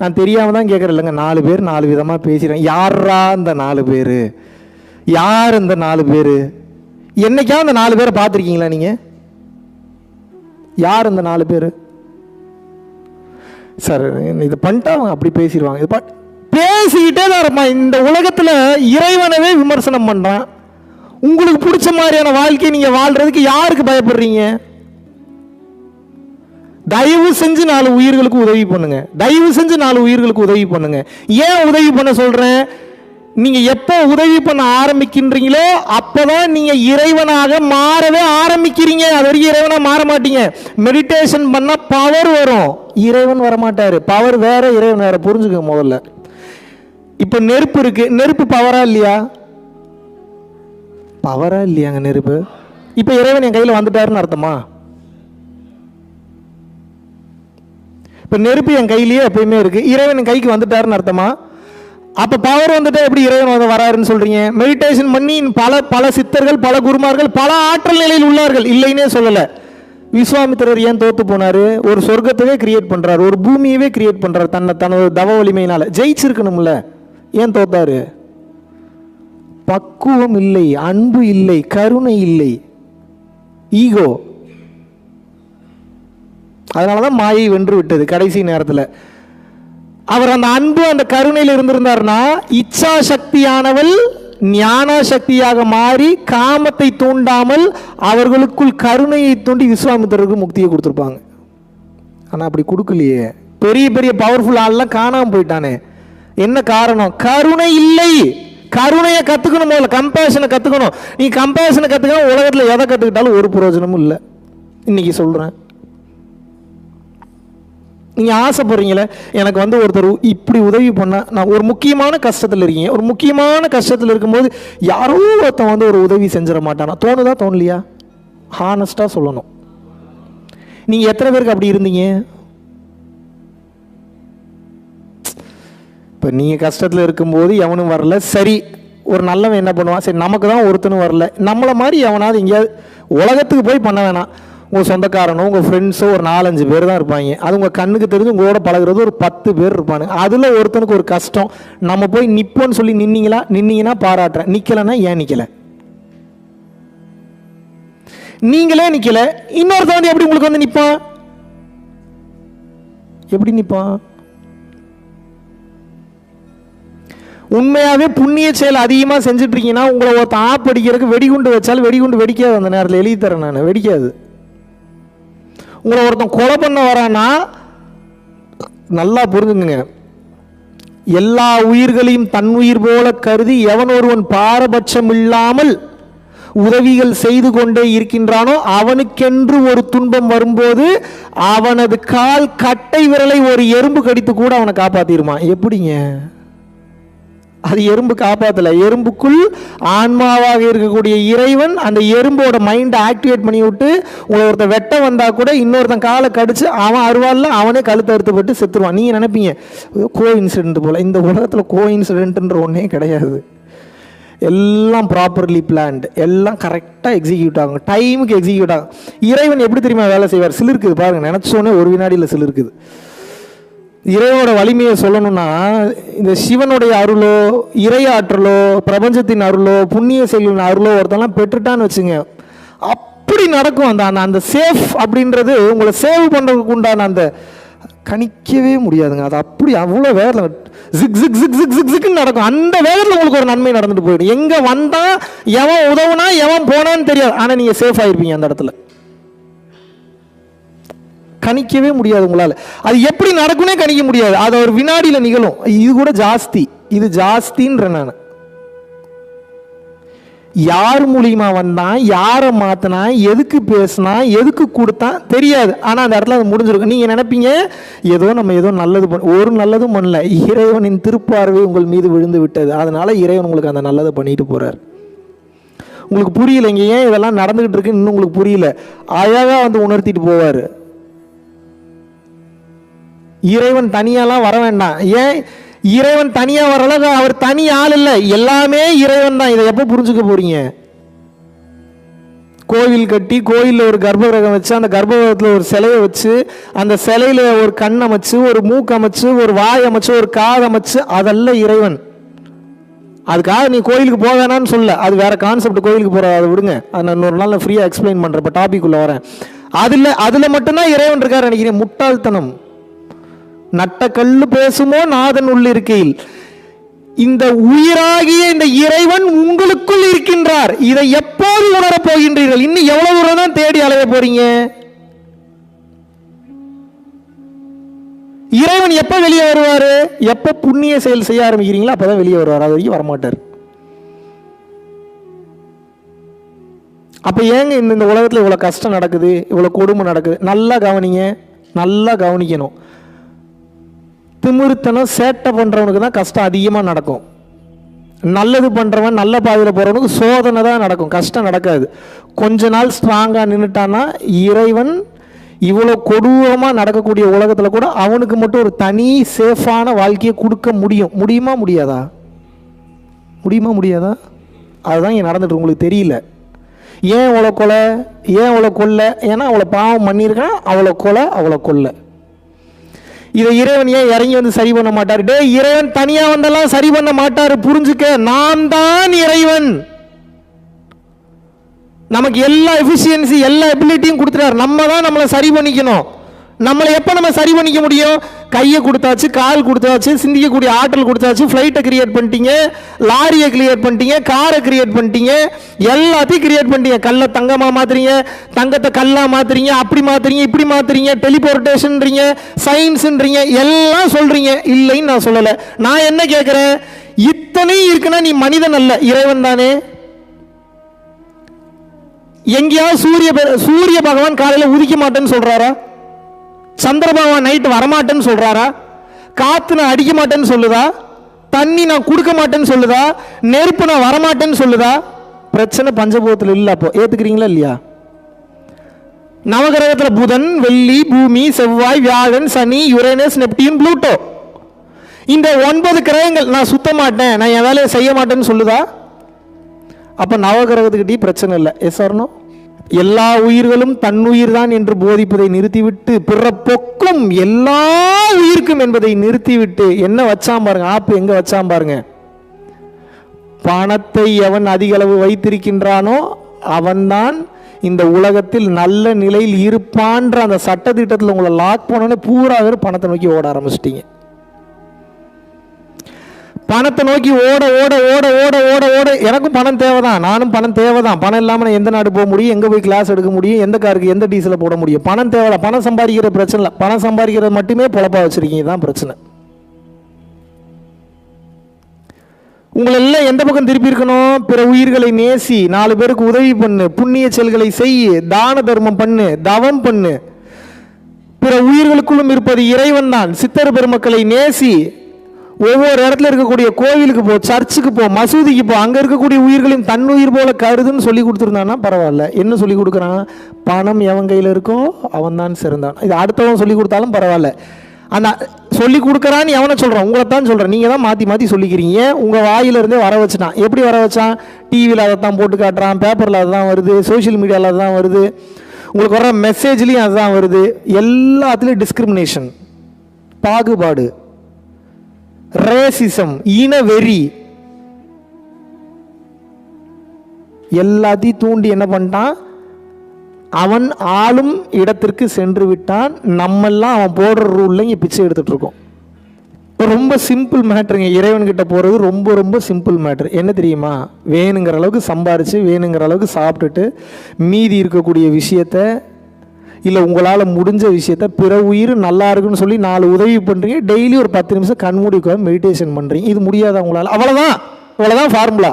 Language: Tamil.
நான் தெரியாமல் தான் கேட்குறேன் இல்லைங்க நாலு பேர் நாலு விதமாக பேசுகிறேன் யாரா இந்த நாலு பேர்? யார் இந்த நாலு பேர்? என்னைக்கா அந்த நாலு பேரை பார்த்துருக்கீங்களா நீங்கள் யார் இந்த நாலு பேர்? சார் இதை பண்ணிட்டா அவங்க அப்படி பேசிடுவாங்க. இது பேசிக்கிட்டே தான் இருப்பான் இந்த உலகத்தில் இறைவனவே விமர்சனம் பண்ணுறான் உங்களுக்கு பிடிச்ச மாதிரியான வாழ்க்கையை நீங்கள் வாழ்கிறதுக்கு யாருக்கு பயப்படுறீங்க? தயவு செஞ்சு நாலு உயிர்களுக்கு உதவி பண்ணுங்க. தயவு செஞ்சு நாலு உயிர்களுக்கு உதவி பண்ணுங்க. ஏன் உதவி பண்ண சொல்றேன்? நீங்க எப்போ உதவி பண்ண ஆரம்பிக்கின்றீங்களோ அப்பதான் நீங்க இறைவனாக மாறவே ஆரம்பிக்கிறீங்க. அது வரைக்கும் இறைவனா மாற மாட்டீங்க. மெடிடேஷன் பண்ணா பவர் வரும். இறைவன் வரமாட்டாரு. பவர் வேற இறைவன் வேற. புரிஞ்சுக்க முதல்ல. இப்போ நெருப்பு இருக்கு. நெருப்பு பவரா இல்லையா? பவரா இல்லையாங்க நெருப்பு. இப்போ இறைவன் என் கையில் வந்துட்டாருன்னு அர்த்தமா? இப்போ நெருப்பு என் கையிலேயே எப்பயுமே இருக்குது இறைவன் என் கைக்கு வந்துட்டாருன்னு அர்த்தமா? அப்போ பவர் வந்துட்டு எப்படி இறைவன் வந்து வராருன்னு சொல்கிறீங்க மெடிடேஷன் பண்ணி பல பல சித்தர்கள் பல குருமார்கள் பல ஆற்றல் நிலையில் உள்ளார்கள். இல்லைன்னே சொல்லலை. விஸ்வாமித்திரர் ஏன் தோத்து போனாரு? ஒரு சொர்க்கத்தவே கிரியேட் பண்ணுறாரு ஒரு பூமியவே கிரியேட் பண்ணுறாரு தன்னை தனது தவ வலிமையினால். ஜெயிச்சிருக்கணும்ல. ஏன் தோத்தாரு? பக்குவம் இல்லை அன்பு இல்லை கருணை இல்லை. ஈகோ அதனால தான் மாயை வென்று விட்டது கடைசி நேரத்தில். அவர் அந்த அன்பு அந்த கருணையில் இருந்திருந்தார்னா இச்சா சக்தியானவள் ஞான சக்தியாக மாறி காமத்தை தூண்டாமல் அவர்களுக்குள் கருணையை தூண்டி விஸ்வாமித்தருக்கு முக்தியை கொடுத்துருப்பாங்க. ஆனால் அப்படி கொடுக்கலையே. பெரிய பெரிய பவர்ஃபுல் ஆள்லாம் காணாமல் போயிட்டானே. என்ன காரணம்? கருணை இல்லை. கருணையை கற்றுக்கணும் முதல்ல. கம்பேஷனை கற்றுக்கணும் நீ கம்பேஷனை கற்றுக்கணும் உலகத்தில் எதை கற்றுக்கிட்டாலும் ஒரு பிரயோஜனமும் இல்லை. இன்னைக்கு சொல்கிறேன் நீங்கள் ஆசைப்படுறீங்களே எனக்கு வந்து ஒருத்தர் இப்படி உதவி பண்ணால் நான் ஒரு முக்கியமான கஷ்டத்தில் இருக்கீங்க. ஒரு முக்கியமான கஷ்டத்தில் இருக்கும்போது யாரோ ஒருத்தன் வந்து ஒரு உதவி செஞ்சிட மாட்டானா? தோணுதா தோணலையா? ஹானஸ்ட்டாக சொல்லணும். நீங்கள் எத்தனை பேருக்கு அப்படி இருந்தீங்க? இப்போ நீங்கள் கஷ்டத்தில் இருக்கும்போது எவனும் வரல. சரி ஒரு நல்லவன் என்ன பண்ணுவான்? சரி நமக்கு தான் ஒருத்தனும் வரல. நம்மளை மாதிரி எவனாவது எங்கேயாவது உலகத்துக்கு போய் பண்ண வேணாம். உங்கள் சொந்தக்காரனோ உங்கள் ஃப்ரெண்ட்ஸோ ஒரு நாலஞ்சு பேர் தான் இருப்பாங்க. அது உங்கள் கண்ணுக்கு தெரிஞ்சு உங்களோட பழகுறது ஒரு பத்து பேர் இருப்பானுங்க அதில் ஒருத்தனுக்கு ஒரு கஷ்டம். நம்ம போய் நிற்போன்னு சொல்லி நின்னீங்களா? நின்னீங்கன்னா பாராட்டுறேன். நிற்கலைன்னா ஏன் நிற்கலை நீங்களே நிற்கலை இன்னொருத்தன் வந்து எப்படி உங்களுக்கு வந்து நிற்பான் எப்படி நிற்பான் உண்மையாகவே புண்ணிய செயல் அதிகமாக செஞ்சுட்டு இருக்கீங்கன்னா உங்களை ஒருத்த ஆப் அடிக்கிறதுக்கு வெடிகுண்டு வச்சாலும் வெடிகுண்டு வெடிக்காது அந்த நேரத்தில். எழுதி தரேன் நான். வெடிக்காது. உங்களை ஒருத்தன் கொலை பண்ண வரானா நல்லா புரிஞ்சுங்க எல்லா உயிர்களையும் தன் உயிர் போல கருதி எவன் ஒருவன் பாரபட்சம் இல்லாமல் உதவிகள் செய்து கொண்டே இருக்கின்றானோ அவனுக்கென்று ஒரு துன்பம் வரும்போது அவனது கால் கட்டை விரலை ஒரு எறும்பு கடித்து கூட அவனை காப்பாத்திருமா எப்படிங்க? அது எறும்பு காப்பாற்றலை எறும்புக்குள் ஆன்மாவாக இருக்கக்கூடிய இறைவன் அந்த எறும்போட மைண்டை ஆக்டிவேட் பண்ணி விட்டு உங்களை ஒருத்தன் வெட்ட வந்தால் கூட இன்னொருத்தன் காலை கடிச்சு அவன் அருவாளில் அவனே கழுத்து அறுத்துப்பட்டு செத்துருவான். நீங்கள் நினைப்பீங்க கோ இன்சிடென்ட் போல். இந்த உலகத்தில் கோ இன்சிடென்ட்ன்ற ஒன்றே கிடையாது. எல்லாம் ப்ராப்பர்லி பிளான்ட் எல்லாம் கரெக்டாக எக்ஸிக்யூட் ஆகும். டைமுக்கு எக்ஸிக்யூட் ஆகும். இறைவன் எப்படி தெரியுமா வேலை செய்வார்? சிலிருக்குது பாருங்கள் நினச்சோன்னே ஒரு வினாடியில் சிலிருக்குது. இறைவனோட வலிமையை சொல்லணும்னா இந்த சிவனுடைய அருளோ இறையாற்றலோ பிரபஞ்சத்தின் அருளோ புண்ணிய செயலின் அருளோ ஒருத்தெல்லாம் பெற்றுட்டான்னு வச்சுங்க. அப்படி நடக்கும் அந்த அந்த அந்த சேஃப் அப்படின்றது உங்களை சேவ் பண்ணுறதுக்கு உண்டான அந்த கணிக்கவே முடியாதுங்க. அது அப்படி அவ்வளோ வேகத்தில் ஜிக் ஜிக் ஜிக் ஜிக் ஜிக் ஜிக்னு நடக்கும். அந்த வேகத்தில் உங்களுக்கு ஒரு நன்மை நடந்துட்டு போயிடும். எங்கே வந்தால் எவன் உதவுனா எவன் போனான்னு தெரியாது. ஆனால் நீங்கள் சேஃப் ஆகிருப்பீங்க அந்த இடத்துல. கணிக்கவே முடியாது உங்களால். அது எப்படி நடக்கும்னே கணிக்க முடியாது. அது ஒரு வினாடியில் நிகழும். இது கூட ஜாஸ்தி. இது ஜாஸ்தின்ற நான். யார் மூலியமாக வந்தான் யாரை மாற்றினா எதுக்கு பேசினா எதுக்கு கொடுத்தான் தெரியாது. ஆனால் அந்த இடத்துல அது முடிஞ்சிருக்கும். நீங்கள் நினைப்பீங்க ஏதோ நம்ம ஏதோ நல்லது பண்ண ஒரு நல்லதும் பண்ணல. இறைவனின் திருப்பார்வை உங்கள் மீது விழுந்து விட்டது. அதனால் இறைவன் உங்களுக்கு அந்த நல்லதை பண்ணிட்டு போகிறார் உங்களுக்கு புரியல இங்கே ஏன் இதெல்லாம் நடந்துக்கிட்டு இருக்குன்னு இன்னும் உங்களுக்கு புரியல. அழகாக வந்து உணர்த்திட்டு போவார். இறைவன் தனியாலாம் வர வேண்டாம். ஏன்? இறைவன் தனியாக வரல அவர் தனி ஆள் இல்லை. எல்லாமே இறைவன் தான். இதை எப்போ புரிஞ்சுக்க போறீங்க? கோவில் கட்டி கோயிலில் ஒரு கர்ப்பகிரகம் வச்சு அந்த கர்ப்பகிரகத்தில் ஒரு சிலையை வச்சு அந்த சிலையில் ஒரு கண் அமைச்சு ஒரு மூக்கு அமைச்சு ஒரு வாய் அமைச்சு ஒரு காது அமைச்சு அதெல்லாம் இறைவன். அதுக்காக நீ கோயிலுக்கு போக சொல்ல. அது வேற கான்செப்ட் கோயிலுக்கு போகிற அதை விடுங்க. அதை நான் இன்னொரு நாள் ஃப்ரீயாக எக்ஸ்பிளைன் பண்ணுறேன் இப்போ டாபிக் உள்ள வரேன். அதில் அதில் மட்டும்தான் இறைவன் இருக்கார் நினைக்கிறேன். முட்டாள்தனம். நட்ட கல்லு பேசுமோ நாதன் உள்ள இருக்கையில் இந்த உயிராகிய இந்த இறைவன் உங்களுக்குள் இருக்கின்றார். இதை எப்போது உணரப் போகின்றீர்கள்? இன்னும் எவ்வளவு தூரம் தான் தேடி அலைய போறீங்க? இறைவன் எப்ப வெளியே வருவார்? எப்ப புண்ணிய செயல் செய்ய ஆரம்பிக்கிறீங்களோ அப்பதான் வெளியே வருவார். அது வரைக்கும் வரமாட்டார். அப்ப ஏங்க இந்த இந்த உலகத்தில் இவ்வளவு கஷ்டம் நடக்குது? இவ்வளவு கொடுமை நடக்குது? நல்லா கவனிங்க. நல்லா கவனிக்கணும். திமிருத்தனம் சேட்டை பண்ணுறவனுக்கு தான் கஷ்டம் அதிகமாக நடக்கும். நல்லது பண்ணுறவன் நல்ல பாதையில் போகிறவனுக்கு சோதனை தான் நடக்கும். கஷ்டம் நடக்காது. கொஞ்ச நாள் ஸ்ட்ராங்காக நின்றுட்டான்னா இறைவன் இவ்வளோ கொடூரமாக நடக்கக்கூடிய உலகத்தில் கூட அவனுக்கு மட்டும் ஒரு தனி சேஃபான வாழ்க்கையை கொடுக்க முடியும். முடியுமா முடியாதா? முடியுமா முடியாதா? அதுதான் இங்கே நடந்துட்டு உங்களுக்கு தெரியல. ஏன் அவ்வளோ கொலை? ஏன் அவ்வளோ கொல்லை? ஏன்னா அவ்வளோ பாவம் பண்ணியிருக்கான். அவ்வளோ கொலை அவ்வளோ கொல்லை. இதை இறைவன் ஏன் இறங்கி வந்து சரி பண்ண மாட்டார்? டே இறைவன் தனியா வந்தெல்லாம் சரி பண்ண மாட்டார் புரிஞ்சுக்க. நான் தான் இறைவன். நமக்கு எல்லா எஃபிஷியன்சி எல்லா எபிலிட்டியும் கொடுத்துட்டாரு. நம்ம தான் நம்மளை சரி பண்ணிக்கணும். நம்மளை எப்போ நம்ம சரி பண்ணிக்க முடியும்? கையை கொடுத்தாச்சு கால் கொடுத்தாச்சு சிந்திக்கக்கூடிய ஆற்றல் கொடுத்தாச்சு ஃப்ளைட்டை கிரியேட் பண்ணிட்டீங்க லாரியை கிரியேட் பண்ணிட்டீங்க காரை கிரியேட் பண்ணிட்டீங்க எல்லாத்தையும் கிரியேட் பண்ணிட்டீங்க. கல்லை தங்கமாக மாற்றுறீங்க தங்கத்தை கல்லா மாற்றுறீங்க அப்படி மாற்றுறீங்க இப்படி மாற்றுறீங்க டெலிபோர்டேஷன்றீங்க சயின்ஸுன்றீங்க எல்லாம் சொல்கிறீங்க இல்லைன்னு நான் சொல்லலை. நான் என்ன கேட்குறேன் இத்தனையும் இருக்குன்னா நீ மனிதன் அல்ல இறைவன் தானே? எங்கேயாவது சூரிய சூரிய பகவான் காலையில் உதிக்க மாட்டேன்னு சொல்கிறாரா சந்திரபாபா நைட்டு வரமாட்டேன்னு சொல்கிறாரா காற்று நான் அடிக்க மாட்டேன்னு சொல்லுதா? தண்ணி நான் கொடுக்க மாட்டேன்னு சொல்லுதா? நெருப்பு நான் வரமாட்டேன்னு சொல்லுதா? பிரச்சனை பஞ்சபூதத்தில் இல்லை அப்போ. ஏற்றுக்கிறீங்களா இல்லையா? நவகிரகத்தில் புதன் வெள்ளி பூமி செவ்வாய் வியாழன் சனி யுரேனஸ் நெப்டியூன் ப்ளூட்டோ. இந்த ஒன்பது கிரகங்கள் நான் சுத்த மாட்டேன். நான் என் வேலையை செய்ய மாட்டேன்னு சொல்லுதா? அப்போ நவகிரகத்துக்கிட்டே பிரச்சனை இல்லை. எஸ் ஆர்னோ எல்லா உயிர்களும் தன்னுயிர் தான் என்று போதிப்பதை நிறுத்திவிட்டு பிறப்பொக்கும் எல்லா உயிர்க்கும் என்பதை நிறுத்திவிட்டு என்ன வச்சாம் பாருங்க ஆப்பு எங்க வச்சாம் பாருங்க. பணத்தை எவன் அதிக அளவு வைத்திருக்கின்றானோ அவன்தான் இந்த உலகத்தில் நல்ல நிலையில் இருப்பான்ற அந்த சட்டத்திட்டத்தில் உங்களை லாக் பண்ணோன்னே பூரா பணத்தை நோக்கி ஓட ஆரம்பிச்சிட்டீங்க. பணத்தை நோக்கி ஓட ஓட ஓட ஓட ஓட ஓட. எனக்கும் பணம் தேவைதான் நானும் பணம் தேவைதான். பணம் இல்லாமல் நான் எந்த நாடு போக முடியும் எங்கே போய் கிளாஸ் எடுக்க முடியும் எந்த காருக்கு எந்த டீசலை போட முடியும். பணம் தேவை பணம் சம்பாதிக்கிற பிரச்சனை இல்லை. பணம் சம்பாதிக்கிறது மட்டுமே பொழப்பாக வச்சிருக்கீங்க தான் பிரச்சனை. உங்களை எல்லாம் எந்த பக்கம் திருப்பி இருக்கணும்? பிற உயிர்களை நேசி நாலு பேருக்கு உதவி பண்ணு புண்ணிய செயல்களை செய் தான தர்மம் பண்ணு தவம் பண்ணு. பிற உயிர்களுக்குள்ளும் இருப்பது இறைவன் தான் சித்தர் பெருமக்களை நேசி ஒவ்வொரு இடத்துல இருக்கக்கூடிய கோவிலுக்கு போ சர்ச்சுக்கு போ மசூதிக்கு போ அங்கே இருக்கக்கூடிய உயிர்களையும் தன்னுயிர் போல கருதுன்னு சொல்லி கொடுத்துருந்தான்னா பரவாயில்ல. என்ன சொல்லி கொடுக்குறான் பணம் எவன் கையில் இருக்கோ அவன் தான் சிறந்தான். இது அடுத்தவன் சொல்லி கொடுத்தாலும் பரவாயில்ல. அந்த சொல்லி கொடுக்குறான்னு எவனை சொல்கிறான் உங்களை தான் சொல்கிறேன் நீங்கள் தான் மாற்றி மாற்றி சொல்லிக்கிறீங்க. உங்கள் வாயிலிருந்தே வர வச்சுட்டான். எப்படி வர வச்சான்? டிவியில் அதை தான் போட்டு காட்டுறான். பேப்பரில் அதுதான் வருது. சோஷியல் மீடியாவில் அதுதான் வருது. உங்களுக்கு வர மெசேஜ்லேயும் அதுதான் வருது. எல்லாத்துலேயும் டிஸ்கிரிமினேஷன் பாகுபாடு. ரேசிசம் இனவெறி. எல்லாத்தையும் தூண்டி என்ன பண்ணிட்டான்? அவன் ஆளும் இடத்திற்கு சென்று விட்டான். நம்மெல்லாம் அவன் போடுற ரூல்ல இங்கே பிச்சை எடுத்துட்டு இருக்கோம். ரொம்ப சிம்பிள் மேட்ருங்க இறைவன்கிட்ட போகிறது ரொம்ப ரொம்ப சிம்பிள் மேட்ரு என்ன தெரியுமா? வேணுங்கிற அளவுக்கு சம்பாரித்து வேணுங்கிற அளவுக்கு சாப்பிட்டுட்டு மீதி இருக்கக்கூடிய விஷயத்த இல்லை உங்களால் முடிஞ்ச விஷயத்த பிற உயிர் நல்லா இருக்குன்னு சொல்லி நாலு உதவி பண்ணுறீங்க டெய்லி ஒரு பத்து நிமிஷம் கண்மூடி மெடிடேஷன் பண்ணுறீங்க இது முடியாத உங்களால்? அவ்வளோதான் அவ்வளோதான் ஃபார்முலா